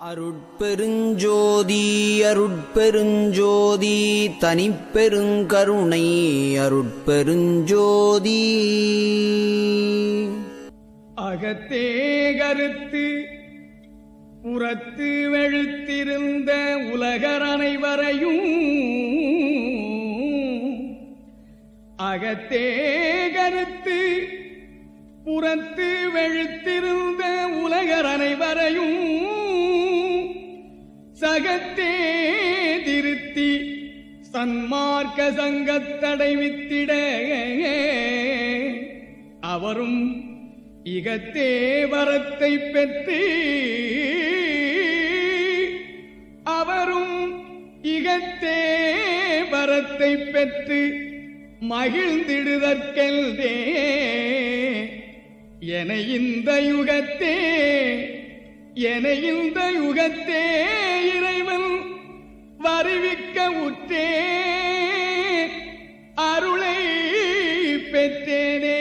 அருட்பெருஞ்சோதி அருட்பெருஞ்சோதி தனிப்பெருங்கருணை அருட்பெருஞ்சோதி. அகத்தே கருத்து புறத்து வெழுத்திருந்த உலகர் அனைவரையும் அகத்தே கருத்து புறத்து வெழுத்திருந்த உலகர் அனைவரையும் சகத்தே திருத்தி சன்மார்க்க சங்கத்தடைவித்திட அவரும் இகத்தே வரத்தை பெற்று. அவரும் இகத்தே வரத்தை பெற்று மகிழ்ந்திடுதற்கெல்தே. என இந்த யுகத்தே என இந்த யுகத்தே இறைவன் வருவிக்க உற்றே. அருளை பெற்றேனே.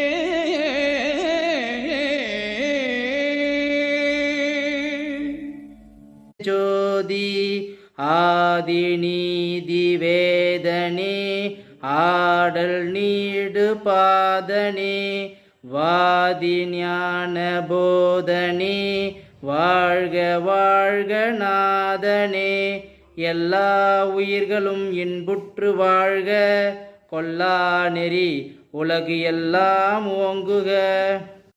ஜோதி ஆதிநீதி வேதனே ஆடல் நீடு பாதனே வாதி ஞான போதனே வாழ்க வாழ்க நாதனே. எல்லா உயிர்களும் இன்புற்று வாழ்க. கொல்லா நெறி உலகு எல்லாம் ஓங்குக.